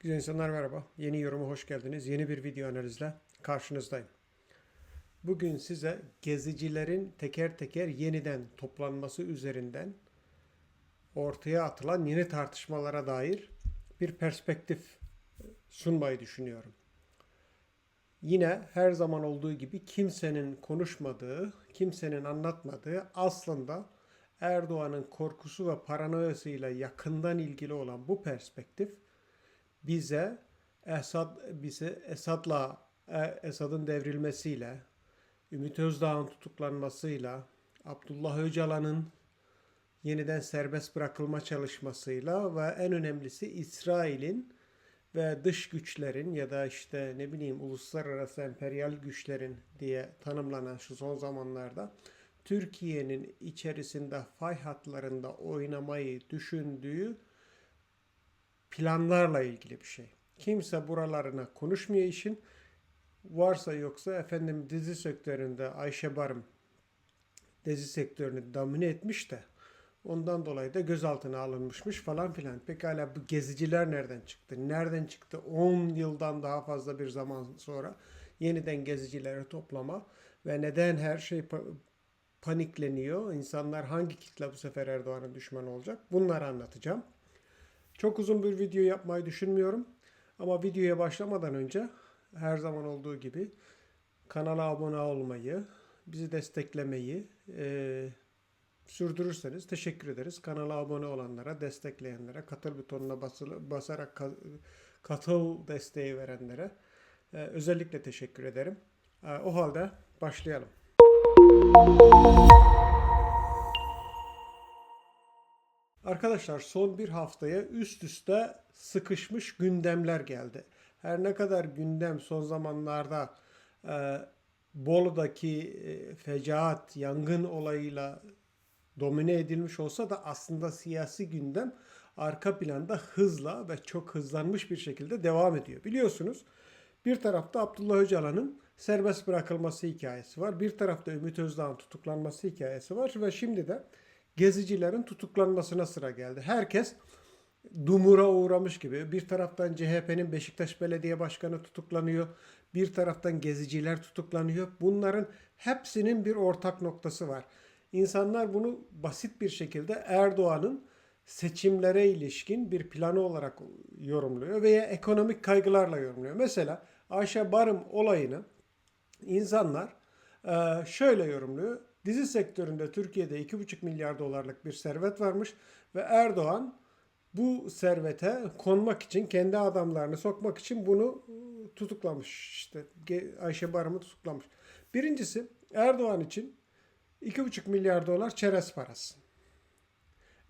Güzel insanlar merhaba. Yeni yoruma hoş geldiniz. Yeni bir video analizle karşınızdayım. Bugün size gezicilerin teker teker yeniden toplanması üzerinden ortaya atılan yeni tartışmalara dair bir perspektif sunmayı düşünüyorum. Yine her zaman olduğu gibi kimsenin konuşmadığı, kimsenin anlatmadığı aslında Erdoğan'ın korkusu ve paranoyasıyla yakından ilgili olan bu perspektif bize Esad bize Esad'la e, Esad'ın devrilmesiyle, Ümit Özdağ'ın tutuklanmasıyla, Abdullah Öcalan'ın yeniden serbest bırakılma çalışmasıyla ve en önemlisi İsrail'in ve dış güçlerin ya da işte ne bileyim uluslararası emperyal güçlerin diye tanımlanan şu son zamanlarda Türkiye'nin içerisinde fay hatlarında oynamayı düşündüğü planlarla ilgili bir şey. Kimse buralarına konuşmuyor işin. Varsa yoksa efendim dizi sektöründe Ayşe Barım dizi sektörünü domine etmiş de ondan dolayı da gözaltına alınmışmış falan filan. Pekala bu geziciler nereden çıktı? Nereden çıktı? 10 yıldan daha fazla bir zaman sonra yeniden gezicileri toplama ve neden her şey panikleniyor? İnsanlar hangi kitle bu sefer Erdoğan'ın düşmanı olacak? Bunları anlatacağım. Çok uzun bir video yapmayı düşünmüyorum. Ama videoya başlamadan önce her zaman olduğu gibi kanala abone olmayı, bizi desteklemeyi e, sürdürürseniz teşekkür ederiz. Kanala abone olanlara, destekleyenlere, katıl butonuna basılı, basarak ka- katıl desteği verenlere e, özellikle teşekkür ederim. E, o halde başlayalım. Arkadaşlar son bir haftaya üst üste sıkışmış gündemler geldi. Her ne kadar gündem son zamanlarda e, Bolu'daki e, fecaat, yangın olayıyla domine edilmiş olsa da aslında siyasi gündem arka planda hızla ve çok hızlanmış bir şekilde devam ediyor. Biliyorsunuz bir tarafta Abdullah Öcalan'ın serbest bırakılması hikayesi var. Bir tarafta Ümit Özdağ'ın tutuklanması hikayesi var ve şimdi de gezicilerin tutuklanmasına sıra geldi. Herkes dumura uğramış gibi. Bir taraftan CHP'nin Beşiktaş Belediye Başkanı tutuklanıyor. Bir taraftan geziciler tutuklanıyor. Bunların hepsinin bir ortak noktası var. İnsanlar bunu basit bir şekilde Erdoğan'ın seçimlere ilişkin bir planı olarak yorumluyor veya ekonomik kaygılarla yorumluyor. Mesela Ayşe Barım olayını insanlar e, şöyle yorumluyor. Dizi sektöründe Türkiye'de 2,5 milyar dolarlık bir servet varmış ve Erdoğan bu servete konmak için, kendi adamlarını sokmak için bunu e, tutuklamış. İşte Ayşe Barım'ı tutuklamış. Birincisi Erdoğan için 2,5 milyar dolar çerez parası.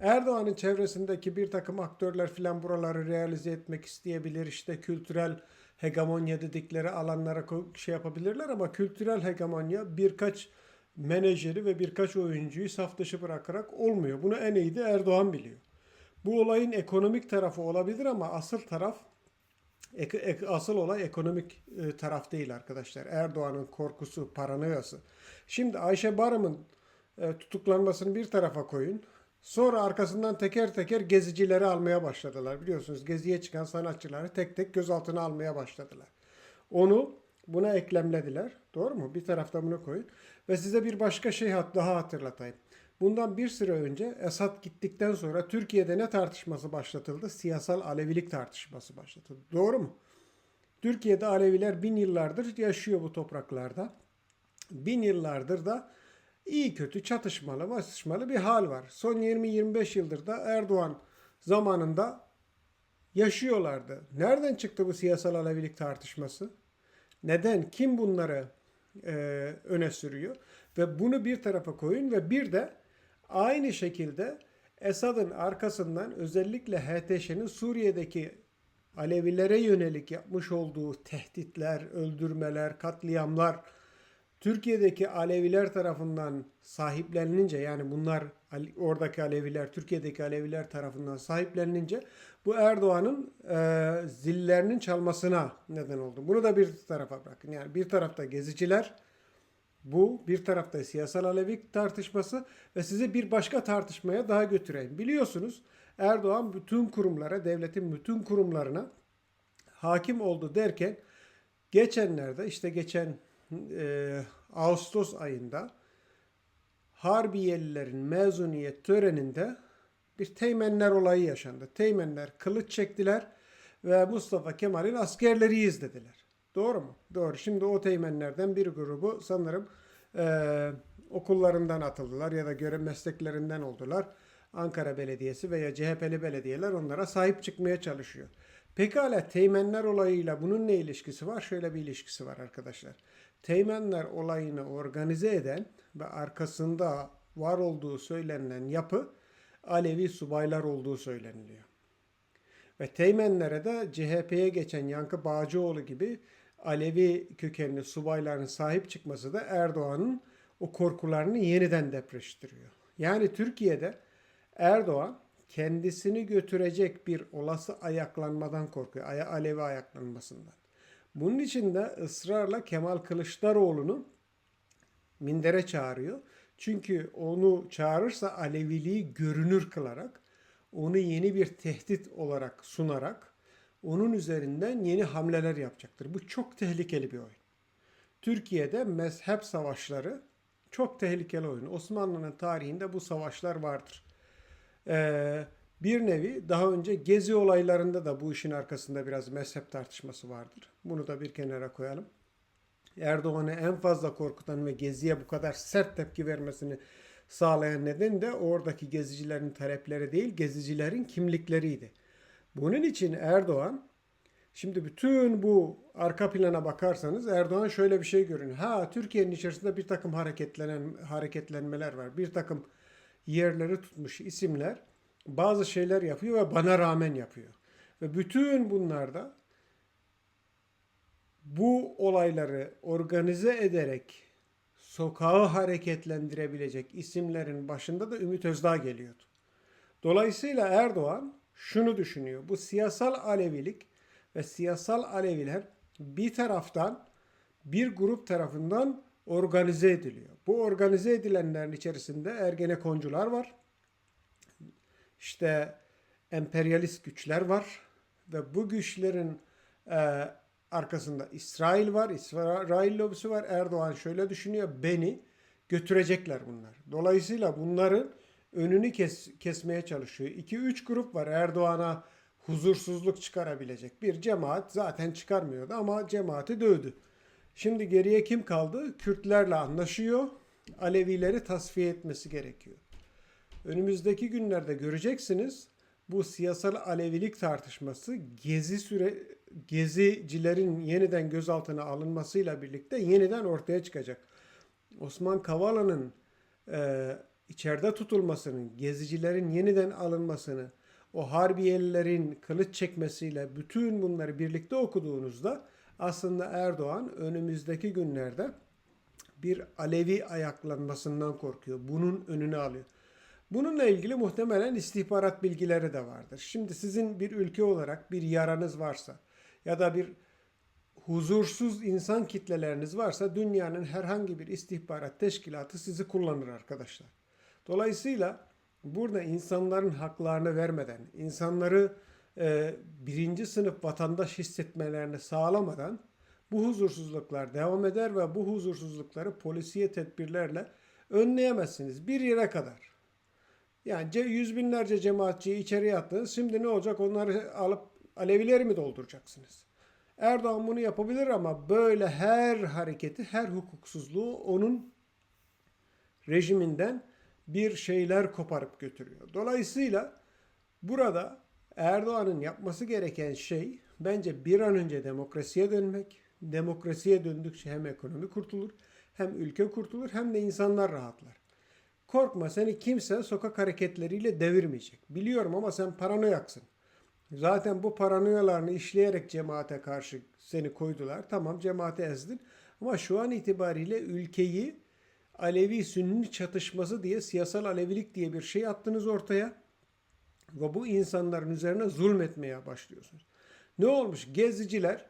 Erdoğan'ın çevresindeki bir takım aktörler filan buraları realize etmek isteyebilir. İşte kültürel hegemonya dedikleri alanlara şey yapabilirler ama kültürel hegemonya birkaç menajeri ve birkaç oyuncuyu saf dışı bırakarak olmuyor. Bunu en iyi de Erdoğan biliyor. Bu olayın ekonomik tarafı olabilir ama asıl taraf asıl olay ekonomik e, taraf değil arkadaşlar. Erdoğan'ın korkusu, paranoyası. Şimdi Ayşe Barım'ın e, tutuklanmasını bir tarafa koyun. Sonra arkasından teker teker gezicileri almaya başladılar. Biliyorsunuz geziye çıkan sanatçıları tek tek gözaltına almaya başladılar. Onu buna eklemlediler. Doğru mu? Bir tarafta bunu koyun. Ve size bir başka şey daha hatırlatayım. Bundan bir süre önce Esad gittikten sonra Türkiye'de ne tartışması başlatıldı? Siyasal Alevilik tartışması başlatıldı. Doğru mu? Türkiye'de Aleviler bin yıllardır yaşıyor bu topraklarda. Bin yıllardır da iyi kötü çatışmalı, basışmalı bir hal var. Son 20-25 yıldır da Erdoğan zamanında yaşıyorlardı. Nereden çıktı bu siyasal Alevilik tartışması? Neden? Kim bunları e, öne sürüyor? Ve bunu bir tarafa koyun ve bir de aynı şekilde Esad'ın arkasından özellikle HTŞ'nin Suriye'deki Alevilere yönelik yapmış olduğu tehditler, öldürmeler, katliamlar Türkiye'deki Aleviler tarafından sahiplenilince yani bunlar oradaki Aleviler, Türkiye'deki Aleviler tarafından sahiplenilince bu Erdoğan'ın e, zillerinin çalmasına neden oldu. Bunu da bir tarafa bırakın. Yani bir tarafta geziciler, Bu bir tarafta siyasal Alevi tartışması ve sizi bir başka tartışmaya daha götüreyim. Biliyorsunuz Erdoğan bütün kurumlara, devletin bütün kurumlarına hakim oldu derken geçenlerde işte geçen e, Ağustos ayında Harbiyelilerin mezuniyet töreninde bir teğmenler olayı yaşandı. Teğmenler kılıç çektiler ve Mustafa Kemal'in askerleriyiz dediler. Doğru mu? Doğru. Şimdi o teğmenlerden bir grubu sanırım e, okullarından atıldılar ya da görev mesleklerinden oldular. Ankara Belediyesi veya CHP'li belediyeler onlara sahip çıkmaya çalışıyor. Pekala teğmenler olayıyla bunun ne ilişkisi var? Şöyle bir ilişkisi var arkadaşlar. Teğmenler olayını organize eden ve arkasında var olduğu söylenilen yapı Alevi subaylar olduğu söyleniliyor. Ve Teğmenlere de CHP'ye geçen Yankı Bağcıoğlu gibi Alevi kökenli subayların sahip çıkması da Erdoğan'ın o korkularını yeniden depreştiriyor. Yani Türkiye'de Erdoğan kendisini götürecek bir olası ayaklanmadan korkuyor. Alevi ayaklanmasından. Bunun için de ısrarla Kemal Kılıçdaroğlu'nu mindere çağırıyor. Çünkü onu çağırırsa Aleviliği görünür kılarak, onu yeni bir tehdit olarak sunarak, onun üzerinden yeni hamleler yapacaktır. Bu çok tehlikeli bir oyun. Türkiye'de mezhep savaşları çok tehlikeli oyun. Osmanlı'nın tarihinde bu savaşlar vardır. Ee, bir nevi daha önce gezi olaylarında da bu işin arkasında biraz mezhep tartışması vardır. Bunu da bir kenara koyalım. Erdoğan'ı en fazla korkutan ve Gezi'ye bu kadar sert tepki vermesini sağlayan neden de oradaki gezicilerin talepleri değil, gezicilerin kimlikleriydi. Bunun için Erdoğan, şimdi bütün bu arka plana bakarsanız Erdoğan şöyle bir şey görünüyor. Ha Türkiye'nin içerisinde bir takım hareketlenen hareketlenmeler var. Bir takım yerleri tutmuş isimler bazı şeyler yapıyor ve bana rağmen yapıyor. Ve bütün bunlarda bu olayları organize ederek sokağı hareketlendirebilecek isimlerin başında da Ümit Özdağ geliyordu. Dolayısıyla Erdoğan şunu düşünüyor. Bu siyasal Alevilik ve siyasal Aleviler bir taraftan bir grup tarafından organize ediliyor. Bu organize edilenlerin içerisinde Ergenekoncular var. İşte emperyalist güçler var ve bu güçlerin e, arkasında İsrail var, İsrail lobisi var. Erdoğan şöyle düşünüyor, beni götürecekler bunlar. Dolayısıyla bunların önünü kes, kesmeye çalışıyor. 2-3 grup var Erdoğan'a huzursuzluk çıkarabilecek. Bir cemaat zaten çıkarmıyordu ama cemaati dövdü. Şimdi geriye kim kaldı? Kürtlerle anlaşıyor. Alevileri tasfiye etmesi gerekiyor. Önümüzdeki günlerde göreceksiniz bu siyasal Alevilik tartışması gezi süre gezicilerin yeniden gözaltına alınmasıyla birlikte yeniden ortaya çıkacak. Osman Kavala'nın e, içeride tutulmasının, gezicilerin yeniden alınmasını, o Harbiyelilerin kılıç çekmesiyle bütün bunları birlikte okuduğunuzda aslında Erdoğan önümüzdeki günlerde bir Alevi ayaklanmasından korkuyor. Bunun önünü alıyor. Bununla ilgili muhtemelen istihbarat bilgileri de vardır. Şimdi sizin bir ülke olarak bir yaranız varsa ya da bir huzursuz insan kitleleriniz varsa dünyanın herhangi bir istihbarat teşkilatı sizi kullanır arkadaşlar. Dolayısıyla burada insanların haklarını vermeden, insanları e, birinci sınıf vatandaş hissetmelerini sağlamadan bu huzursuzluklar devam eder ve bu huzursuzlukları polisiye tedbirlerle önleyemezsiniz bir yere kadar. Yani yüz binlerce cemaatçiyi içeriye attınız. Şimdi ne olacak? Onları alıp Alevileri mi dolduracaksınız? Erdoğan bunu yapabilir ama böyle her hareketi, her hukuksuzluğu onun rejiminden bir şeyler koparıp götürüyor. Dolayısıyla burada Erdoğan'ın yapması gereken şey bence bir an önce demokrasiye dönmek. Demokrasiye döndükçe hem ekonomi kurtulur, hem ülke kurtulur, hem de insanlar rahatlar. Korkma seni kimse sokak hareketleriyle devirmeyecek. Biliyorum ama sen paranoyaksın. Zaten bu paranoyalarını işleyerek cemaate karşı seni koydular. Tamam cemaate ezdin. Ama şu an itibariyle ülkeyi Alevi-Sünni çatışması diye siyasal Alevilik diye bir şey attınız ortaya. Ve bu insanların üzerine zulmetmeye başlıyorsunuz. Ne olmuş? Geziciler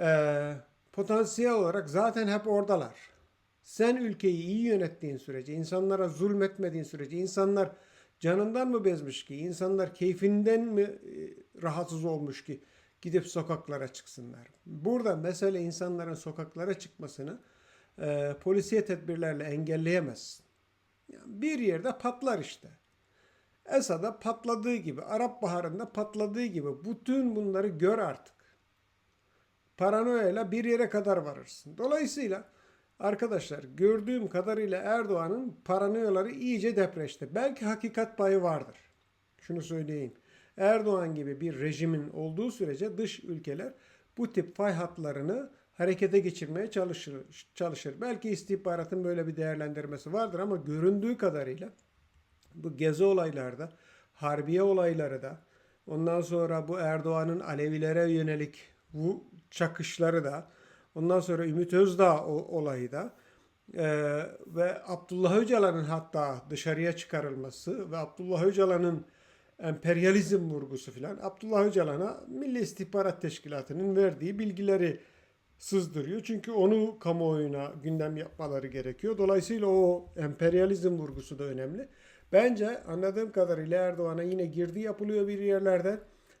e, potansiyel olarak zaten hep oradalar. Sen ülkeyi iyi yönettiğin sürece, insanlara zulmetmediğin sürece, insanlar canından mı bezmiş ki, insanlar keyfinden mi e, rahatsız olmuş ki gidip sokaklara çıksınlar. Burada mesele insanların sokaklara çıkmasını e, polisiye tedbirlerle engelleyemezsin. Yani bir yerde patlar işte. Esad'a patladığı gibi, Arap Baharı'nda patladığı gibi bütün bunları gör artık. Paranoyayla bir yere kadar varırsın. Dolayısıyla arkadaşlar gördüğüm kadarıyla Erdoğan'ın paranoyaları iyice depreşti. Belki hakikat payı vardır. Şunu söyleyeyim. Erdoğan gibi bir rejimin olduğu sürece dış ülkeler bu tip fay hatlarını harekete geçirmeye çalışır. çalışır. Belki istihbaratın böyle bir değerlendirmesi vardır ama göründüğü kadarıyla bu gezi olaylarda, harbiye olayları da, ondan sonra bu Erdoğan'ın Alevilere yönelik bu çakışları da, ondan sonra Ümit Özdağ olayı da e, ve Abdullah Öcalan'ın hatta dışarıya çıkarılması ve Abdullah Öcalan'ın emperyalizm vurgusu filan Abdullah Öcalan'a Milli İstihbarat Teşkilatı'nın verdiği bilgileri sızdırıyor. Çünkü onu kamuoyuna gündem yapmaları gerekiyor. Dolayısıyla o emperyalizm vurgusu da önemli. Bence anladığım kadarıyla Erdoğan'a yine girdi yapılıyor bir yerlerde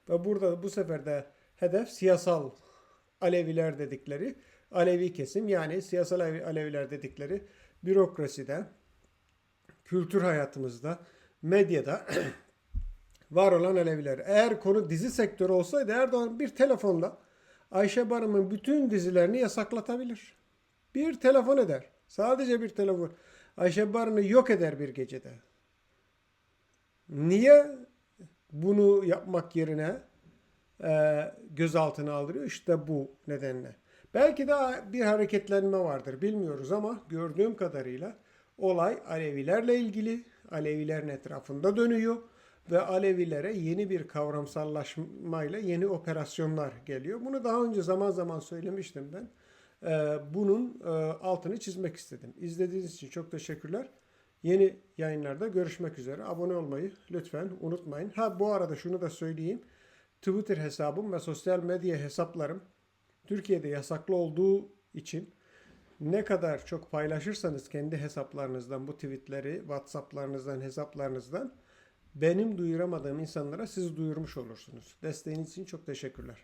ve burada bu sefer de hedef siyasal Aleviler dedikleri Alevi kesim yani siyasal Alevi- Aleviler dedikleri bürokraside, kültür hayatımızda, medyada var olan Aleviler. Eğer konu dizi sektörü olsaydı Erdoğan bir telefonla Ayşe Barım'ın bütün dizilerini yasaklatabilir. Bir telefon eder. Sadece bir telefon. Ayşe Barın'ı yok eder bir gecede. Niye bunu yapmak yerine e, gözaltına aldırıyor? İşte bu nedenle. Belki daha bir hareketlenme vardır bilmiyoruz ama gördüğüm kadarıyla olay Alevilerle ilgili. Alevilerin etrafında dönüyor ve Alevilere yeni bir kavramsallaşmayla yeni operasyonlar geliyor. Bunu daha önce zaman zaman söylemiştim ben. Ee, bunun e, altını çizmek istedim. İzlediğiniz için çok teşekkürler. Yeni yayınlarda görüşmek üzere. Abone olmayı lütfen unutmayın. Ha bu arada şunu da söyleyeyim. Twitter hesabım ve sosyal medya hesaplarım Türkiye'de yasaklı olduğu için ne kadar çok paylaşırsanız kendi hesaplarınızdan bu tweetleri, WhatsApp'larınızdan, hesaplarınızdan benim duyuramadığım insanlara siz duyurmuş olursunuz. Desteğiniz için çok teşekkürler.